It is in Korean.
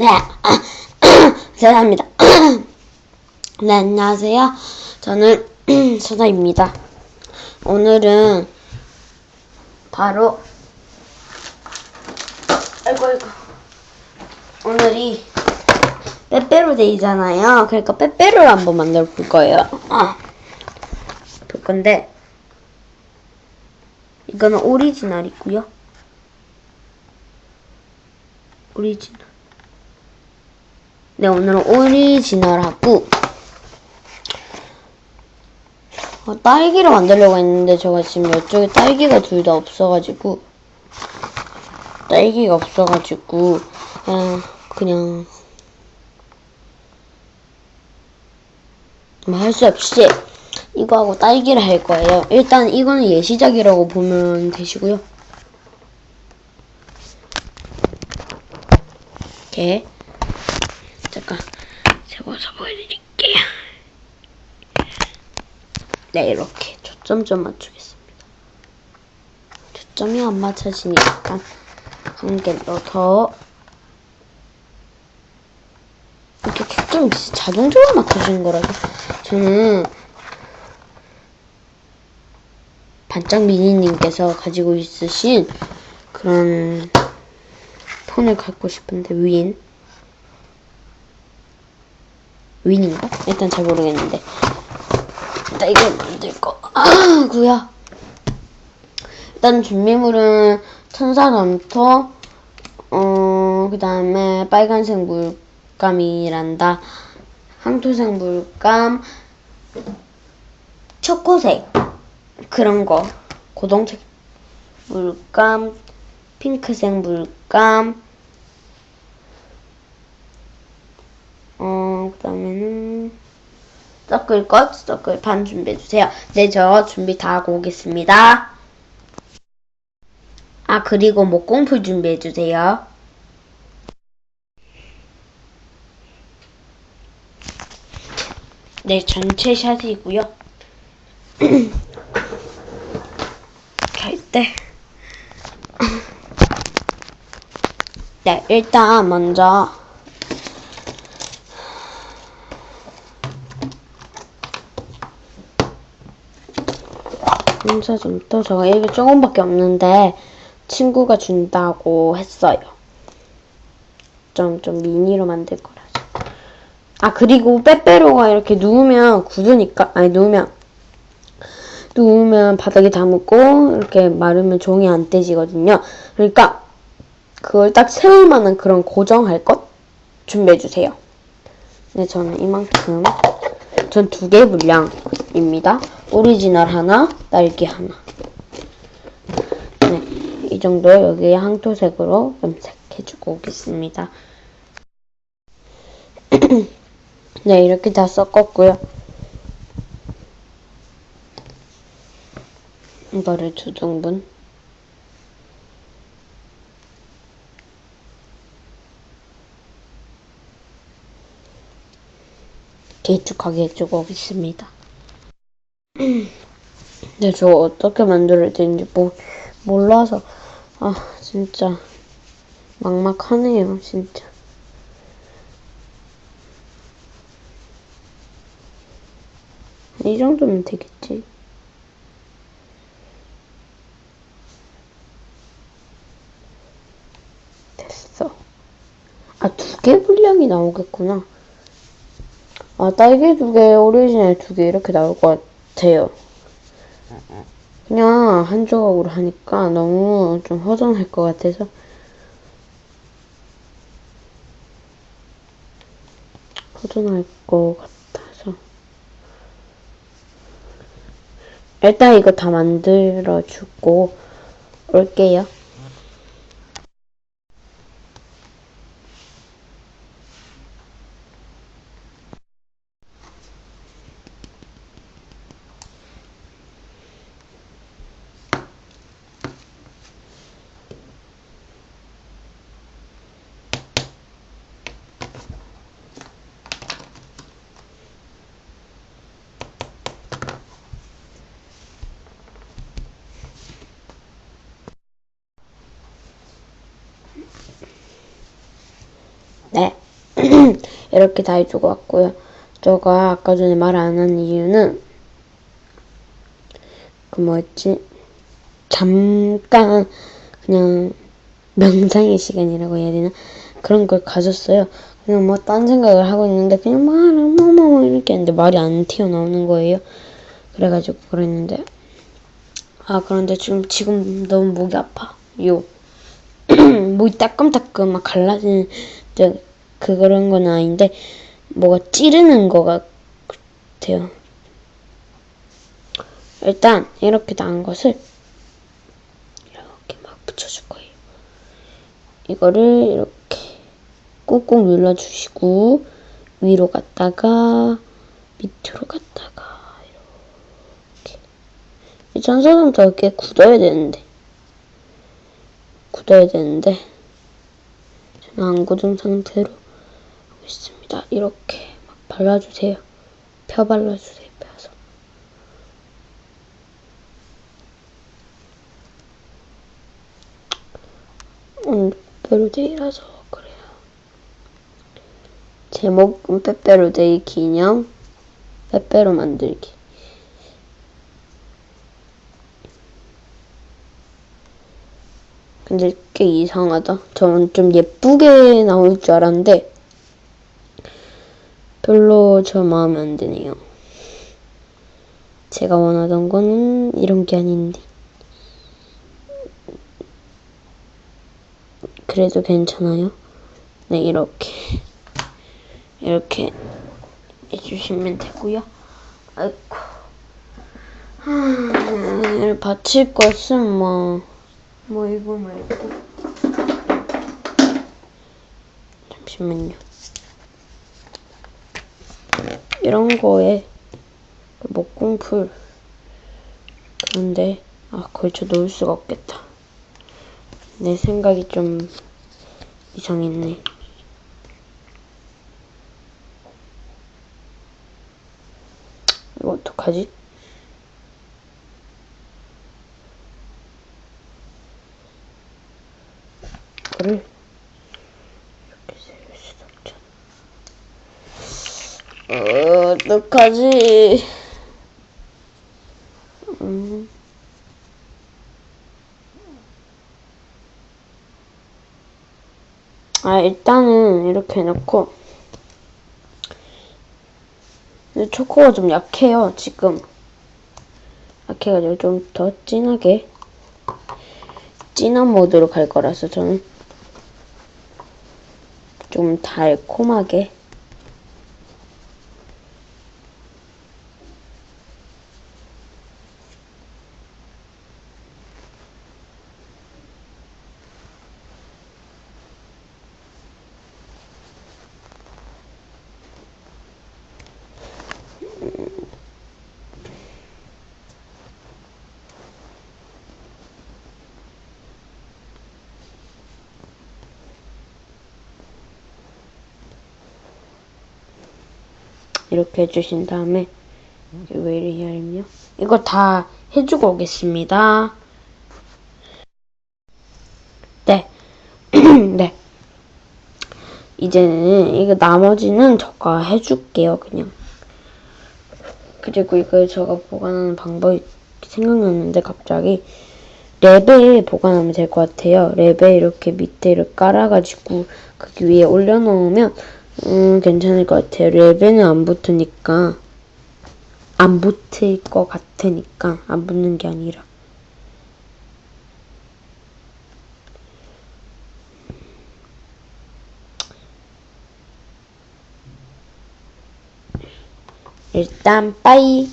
네, 죄송합니다. 네, 안녕하세요. 저는 수다입니다. 오늘은 바로 아이고 아이고 오늘이 빼빼로 데이잖아요. 그러니까 빼빼로를 한번 만들어 볼 거예요. 아, 볼 건데 이거는 오리지널이고요. 오리지널. 네, 오늘은 오리지널하고 어, 딸기를 만들려고 했는데 제가 지금 이쪽에 딸기가 둘 다 없어가지고 딸기가 없어가지고 그냥 그냥 뭐 할 수 없이 이거하고 딸기를 할 거예요. 일단 이거는 예시작이라고 보면 되시고요. 이렇게 잠깐 세워서 보여드릴게요. 네 이렇게 초점 좀 맞추겠습니다. 초점이 안 맞춰지니까 한 개로 더 이렇게 초점이 자동적으로 맞춰지는 거라서 저는 반짝 미니님께서 가지고 있으신 그런 폰을 갖고 싶은데 윈 윈인가? 일단 잘 모르겠는데. 일단 이걸 만들 거. 아구야. 일단 준비물은 천사 점토 어 그 다음에 빨간색 물감이란다. 황토색 물감 초코색 그런 거. 고동색 물감 핑크색 물감 어 그 다음에는 섞을 것 섞을 반 준비해 주세요. 네 저 준비 다 하고 오겠습니다. 아 그리고 목공풀 준비해 주세요. 네 전체 샷이고요. 갈 때. 네, 일단 먼저 검사 좀또 저가 이게 조금밖에 없는데 친구가 준다고 했어요. 좀, 좀 미니로 만들 거라서. 아, 그리고 빼빼로가 이렇게 누우면 굳으니까, 아니, 누우면, 누우면 바닥에 담고, 이렇게 마르면 종이 안 떼지거든요. 그러니까, 그걸 딱 세울 만한 그런 고정할 것 준비해주세요. 네, 저는 이만큼, 전 두 개 분량입니다. 오리지널 하나, 딸기 하나. 네, 이 정도 여기에 황토색으로 염색해주고 오겠습니다. 네, 이렇게 다 섞었고요. 이거를 두 등분. 길쭉하게 해주고 오겠습니다. 근데 저 어떻게 만들어야 되는지 모, 몰라서. 아 진짜. 막막하네요 진짜. 이 정도면 되겠지? 됐어. 아 두 개 분량이 나오겠구나. 아 딸기 두 개 오리지널 두 개 이렇게 나올 것 같아 요. 그냥 한 조각으로 하니까 너무 좀 허전할 것 같아서. 허전할 것 같아서. 일단 이거 다 만들어 주고 올게요. 네. 이렇게 다 해주고 왔고요. 저가 아까 전에 말 안 한 이유는 그 뭐였지? 잠깐 그냥 명상의 시간이라고 해야 되나? 그런 걸 가졌어요. 그냥 뭐 딴 생각을 하고 있는데 그냥 말을 뭐뭐 이렇게 했는데 말이 안 튀어나오는 거예요. 그래가지고 그랬는데 아 그런데 지금 지금 너무 목이 아파. 요 목이 따끔따끔 막 갈라지는 저 그런 건 아닌데 뭐가 찌르는 거 같아요. 일단 이렇게 나은 것을 이렇게 막 붙여줄 거예요. 이거를 이렇게 꾹꾹 눌러주시고 위로 갔다가 밑으로 갔다가 이렇게 이 전선은 더 이렇게 굳어야 되는데 굳어야 되는데 안 굳은 상태로 하고 있습니다. 이렇게 막 발라주세요. 펴 발라주세요. 펴서 음, 빼빼로데이라서 그래요. 제목 은 빼빼로데이 기념 빼빼로 만들기. 근데 꽤 이상하다. 저는 좀 예쁘게 나올 줄 알았는데 별로 저 마음에 안 드네요. 제가 원하던 거는 이런 게 아닌데. 그래도 괜찮아요. 네, 이렇게. 이렇게 해주시면 되고요. 아이고. 하, 받칠 것은 뭐, 뭐 이거 말고. 잠시만요. 이런 거에 목공풀 그런데 아 걸쳐 놓을 수가 없겠다. 내 생각이 좀 이상했네. 이거 어떡하지? 이거를 이렇게 세울 수도 없잖아. 어, 어떡하지? 음. 아, 일단은 이렇게 해놓고. 초코가 좀 약해요, 지금. 약해가지고 좀 더 진하게. 진한 모드로 갈 거라서 저는 좀 달콤하게. 이렇게 해주신 다음에 왜 이리 얇냐? 이거 다 해주고 오겠습니다. 네. 네. 이제는 이거 나머지는 저가 해줄게요, 그냥. 그리고 이걸 제가 보관하는 방법이 생각났는데 갑자기 랩에 보관하면 될 것 같아요. 랩에 이렇게 밑에를 깔아가지고 거기 위에 올려놓으면 음 괜찮을 것 같아요. 랩에는 안 붙으니까 안 붙을 것 같으니까 안 붙는 게 아니라 일단 빠이